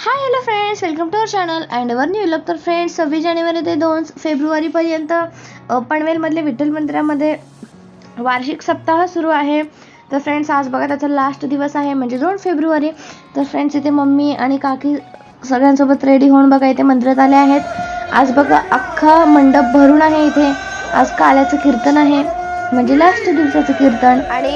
Hi hello friends welcome to our channel and our new vlog तर friends सव्वीस जानेवारी ते दोन फेब्रुवारीपर्यंत अ, पनवेलमधल्या विठ्ठल मंदिरामध्ये वार्षिक सप्ताह सुरू आहे. तर फ्रेंड्स आज बघा त्याचा लास्ट दिवस आहे म्हणजे दोन फेब्रुवारी. तर फ्रेंड्स इथे मम्मी आणि काकी सगळ्यांसोबत रेडी होऊन बघा इथे मंदिरात आले आहेत. आज बघा अख्खा मंडप भरून आहे इथे. आज काल्याचं कीर्तन आहे. म्हणजे लास्ट दिवसाचं कीर्तन. आणि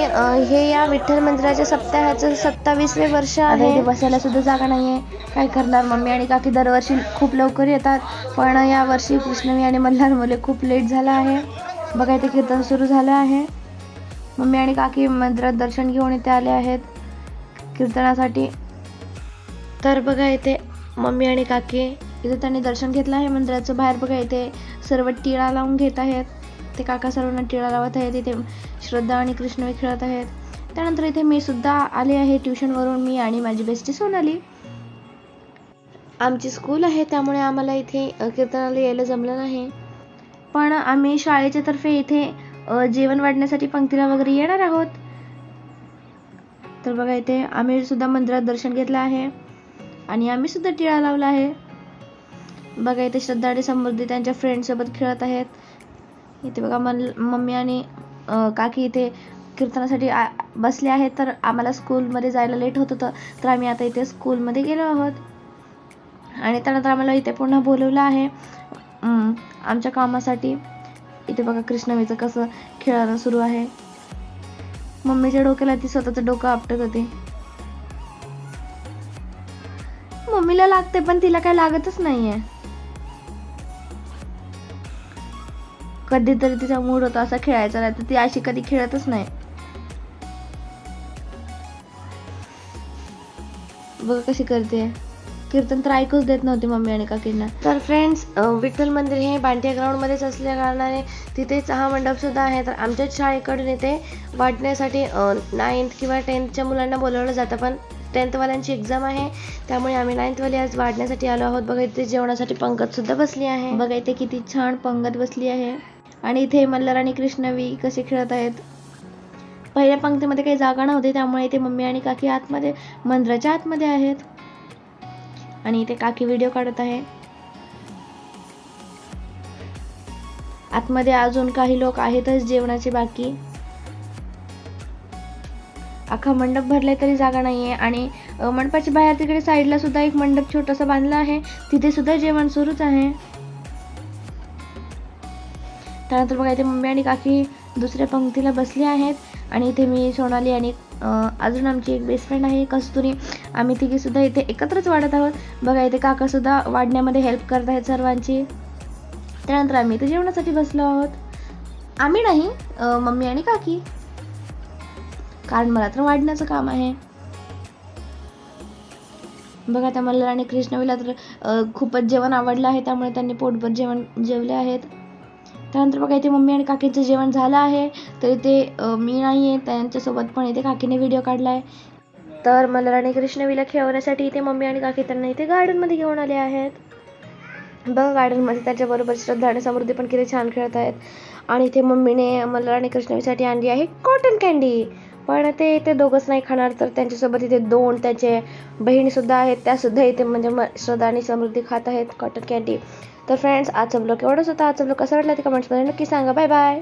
हे या विठ्ठल मंदिराच्या सप्ताहाचं सत्तावीसवे वर्ष आहे. इथे बसायला सुद्धा जागा नाहीये. काय करणार मम्मी आणि काकी दरवर्षी खूप लवकर येतात. पण या वर्षी कृष्णवी आणि मल्हार मुले खूप लेट झाला आहे. बघा इथे कीर्तन सुरू झालं आहे. मम्मी आणि काकी मंदिरात दर्शन घेऊन इथे आले आहेत कीर्तनासाठी. तर बघा इथे मम्मी आणि काकी इथे त्यांनी दर्शन घेतलं आहे मंदिराचं. बाहेर बघा इथे सर्व टिळा लावून घेत आहेत. ते काका सर्वांना टिळा लावत आहेत. इथे श्रद्धा आणि कृष्णवी खेळत आहेत. त्यानंतर इथे मी सुद्धा आले आहे ट्युशनवरून मी आणि माझी बेस्टी सोनाली. आमची स्कूल आहे त्यामुळे आम्हाला इथे कीर्तनाला यायला जमलं नाही. पण आम्ही शाळेच्या तर्फे इथे जेवण वाढण्यासाठी पंक्तीला वगैरे येणार आहोत. तर बघा इथे आम्ही सुद्धा मंदिरात दर्शन घेतलं आहे. आणि आम्ही सुद्धा टिळा लावला आहे. बघा इथे श्रद्धा आणि समृद्धी त्यांच्या फ्रेंडसोबत खेळत आहेत. इथे बघा मल मम्मी आणि काकी इथे कीर्तनासाठी आ- बसले आहेत. तर आम्हाला स्कूलमध्ये जायला लेट होत होतं. तर आम्ही आता इथे स्कूलमध्ये गेलो आहोत. आणि त्यानंतर आम्हाला इथे पुन्हा बोलवलं आहे. आमच्या कामासाठी. इथे बघा कृष्णवीचं कसं खेळणं सुरू आहे. मम्मीच्या डोक्याला ती स्वतःचं डोकं आपटत होती. मम्मीला लागते पण तिला काय लागतच नाहीये. कधीतरी तिचा मूड होता असा खेळायचा नाही तर ती अशी कधी खेळतच नाही. बघ कशी करते. कीर्तन तर ऐकूच देत नव्हती मम्मी आणि काकींना. तर फ्रेंड्स विठ्ठल मंदिर हे बांटिया ग्राउंडमध्येच असल्या कारणाने तिथेच हा मंडप सुद्धा आहे. तर आमच्याच शाळेकडून इथे वाटण्यासाठी नाईन्थ किंवा टेन्थच्या मुलांना बोलवलं जातं पण टेन्थवाल्यांची एक्झाम आहे. त्यामुळे आम्ही नाईन्थवाली आज वाढण्यासाठी आलो आहोत. बघा इथे जेवणासाठी पंगत सुद्धा बसली आहे. बघा इथे किती छान पंगत बसली आहे. आणि इथे मल्हार आणि कृष्णवी कसे खेळत आहेत. पहिल्या पंक्तीमध्ये काही जागा नव्हती त्यामुळे इथे मम्मी आणि काकी आतमध्ये मंदिराच्या आतमध्ये आहेत. आणि इथे काकी व्हिडिओ काढत आहे. आतमध्ये अजून काही लोक आहेतच जेवणाचे बाकी. अख्खा मंडप भरलाय तरी जागा नाहीये. आणि मंडपाच्या बाहेर तिकडे साईडला सुद्धा एक मंडप छोटासा बांधला आहे. तिथे सुद्धा जेवण सुरूच आहे. त्यानंतर बघा इथे मम्मी आणि काकी दुसऱ्या पंक्तीला बसले आहेत. आणि इथे मी सोनाली आणि अजून आमची एक बेस्ट फ्रेंड आहे कस्तुरी. आम्ही तिघीसुद्धा इथे एकत्रच वाढत आहोत. बघा इथे काकासुद्धा वाढण्यामध्ये हेल्प करत आहेत सर्वांची. त्यानंतर आम्ही इथे जेवणासाठी बसलो आहोत. आम्ही नाही मम्मी आणि काकी. कारण मला तर वाढण्याचं काम आहे. बघा त्या मल्हार आणि कृष्णवीला तर खूपच जेवण आवडलं आहे त्यामुळे त्यांनी पोटभर जेवण जेवले आहेत. त्यानंतर बघा इथे मम्मी आणि काकींचं जेवण झालं आहे. तर इथे मी नाही आहे त्यांच्यासोबत पण इथे काकीने व्हिडिओ काढला आहे तर मला राणी कृष्णवीला खेळवण्यासाठी इथे मम्मी आणि काकी त्यांना इथे गार्डनमध्ये घेऊन आले आहेत. बघा गार्डनमध्ये त्याच्याबरोबर श्रद्धा आणि समृद्धी पण किती छान खेळत आहेत आणि इथे मम्मीने मला राणी कृष्णवीसाठी आणली आहे कॉटन कॅन्डी पण ते इथे दोघंच नाही खाणार तर त्यांच्यासोबत इथे दोन त्याचे बहिणीसुद्धा आहेत त्यासुद्धा इथे म्हणजे म श्रद्धा आणि समृद्धी खात आहेत कॉटन कॅन्डी तर फ्रेंड्स आजचा ब्लॉग एवढंच होता. आजचा ब्लॉग कसा वाटला ते कमेंट्समध्ये नक्की सांगा. Bye bye